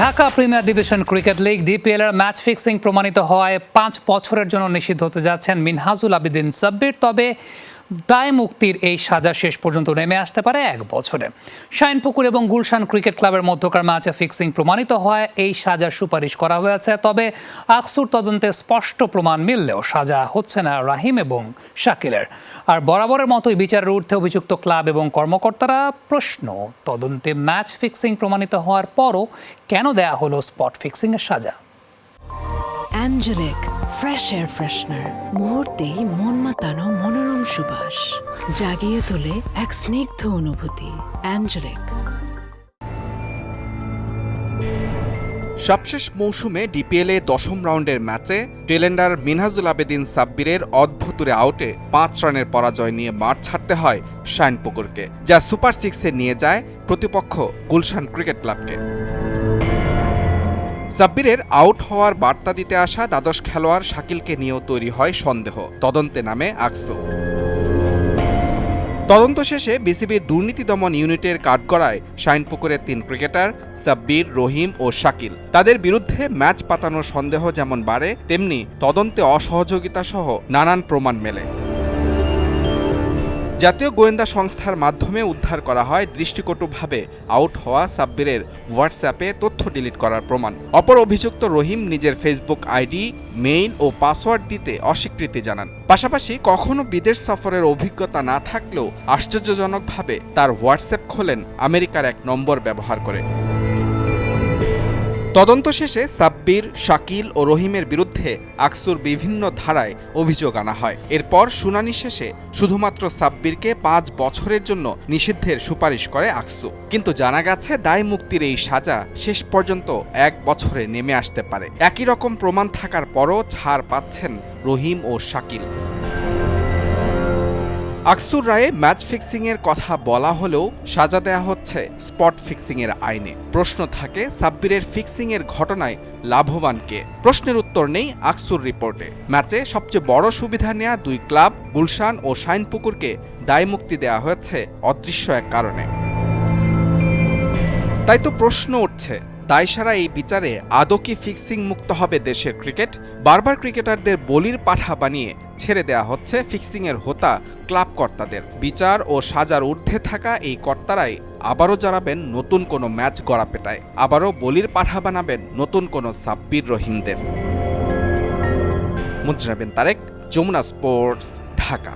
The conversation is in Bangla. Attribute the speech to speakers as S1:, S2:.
S1: Dhaka premier division cricket league DPL এর ম্যাচ ফিক্সিং প্রমাণিত হওয়ায় পাঁচ বছরের জন্য নিষিদ্ধ হতে যাচ্ছেন মিনহাজুল আবেদিন সাব্বির। তবে দায় মুক্তির এই সাজা শেষ পর্যন্ত নেমে আসতে পারে এক বছরে। শাইনপুকুর এবং গুলশান ক্রিকেট ক্লাবের মধ্যকার ম্যাচে ফিক্সিং প্রমাণিত হওয়ায় এই সাজার সুপারিশ করা হয়েছে, তবে আকসুর তদন্তে স্পষ্ট প্রমাণ মিললেও সাজা হচ্ছে না রাহিম এবং শাকিলের। আর বরাবরের মতোই বিচারের ঊর্ধ্বে অভিযুক্ত ক্লাব এবং কর্মকর্তারা প্রশ্ন, তদন্তে ম্যাচ ফিক্সিং প্রমাণিত হওয়ার পরও কেন দেয়া হলো স্পট ফিক্সিংয়ের সাজা?
S2: অ্যাঞ্জেলিক, ফ্রেশ এয়ার ফ্রেশনার, মুহূর্তেই মন মাতানো সুবাস, জাগিয়ে তোলে এক স্নিগ্ধ অনুভূতি, অ্যাঞ্জেলিক।
S3: সবশেষ মৌসুমে ডিপিএলে দশম রাউন্ডের ম্যাচে টেলেন্ডার মিনহাজুল আবেদিন সাব্বিরের অদ্ভুতুরে আউটে পাঁচ রানের পরাজয় নিয়ে মাঠ ছাড়তে হয় শাইন পুকুরকে যা সুপার সিক্সে নিয়ে যায় প্রতিপক্ষ গুলশান ক্রিকেট ক্লাবকে। সাব্বিরের আউট হওয়ার বার্তা দিতে আসা দ্বাদশ খেলোয়াড় শাকিলকে নিয়েও তৈরি হয় সন্দেহ, তদন্তে নামে আকসু। তদন্ত শেষে বিসিবির দুর্নীতি দমন ইউনিটের কাঠগড়ায় শাইনপুকুরের তিন ক্রিকেটার, সাব্বির, রহিম ও শাকিল। তাদের বিরুদ্ধে ম্যাচ পাতানোর সন্দেহ যেমন বাড়ে, তেমনি তদন্তে অসহযোগিতা সহ নানান প্রমাণ মেলে। জাতীয় গোয়েন্দা সংস্থার মাধ্যমে উদ্ধার করা হয় দৃষ্টিকটুভাবে আউট হওয়া সাব্বিরের হোয়াটসঅ্যাপে তথ্য ডিলিট করার প্রমাণ। অপর অভিযুক্ত রহিম নিজের ফেসবুক আইডি মেইল ও পাসওয়ার্ড দিতে অস্বীকৃতি জানান। পাশাপাশি কখনো বিদেশ সফরের অভিজ্ঞতা না থাকলেও আশ্চর্যজনকভাবে তার হোয়াটসঅ্যাপ খোলেন আমেরিকার এক নম্বর ব্যবহার করে। তদন্ত শেষে সাব্বির, শাকিল ও রহিমের বিরুদ্ধে আকসুর বিভিন্ন ধারায় অভিযোগ আনা হয়। এরপর শুনানি শেষে শুধুমাত্র সাব্বিরকে পাঁচ বছরের জন্য নিষিদ্ধের সুপারিশ করে আকসু। কিন্তু জানা গেছে, দায় মুক্তির এই সাজা শেষ পর্যন্ত এক বছরে নেমে আসতে পারে। একই রকম প্রমাণ থাকার পরও ছাড় পাচ্ছেন রহিম ও শাকিল। আকসুর রায়ে ম্যাচ ফিক্সিং এর কথা বলা হলেও সাজা দেয়া হচ্ছে স্পট ফিক্সিং এর আইনে। প্রশ্ন থাকে, সাব্বিরের ফিক্সিং এর ঘটনায় লাভবান কে? প্রশ্নের উত্তর নেই আকসুর রিপোর্টে। ম্যাচে সবচেয়ে বড় সুবিধা নেয়া দুই ক্লাব, গুলশান ও শাইনপুকুরকে দায় মুক্তি দেওয়া হয়েছে অদৃশ্য এক কারণে। তাই তো প্রশ্ন উঠছে দায়সারা এই বিচারে আদৌ কি ফিক্সিং মুক্ত হবে দেশের ক্রিকেট? বারবার ক্রিকেটারদের বলির পাঠা বানিয়ে ছেড়ে দেয়া হচ্ছে ফিক্সিং এর হোতা ক্লাব কর্তাদের বিচার ও সাজার ঊর্ধ্বে থাকা এই কর্তারাই আবারও জড়াবেন নতুন কোনো ম্যাচ গড়া পেটায়। আবারও বলির পাঠা বানাবেন নতুন কোনো সাব্বির রহিমদের। মুজরাবেন তারেক, যমুনা স্পোর্টস, ঢাকা।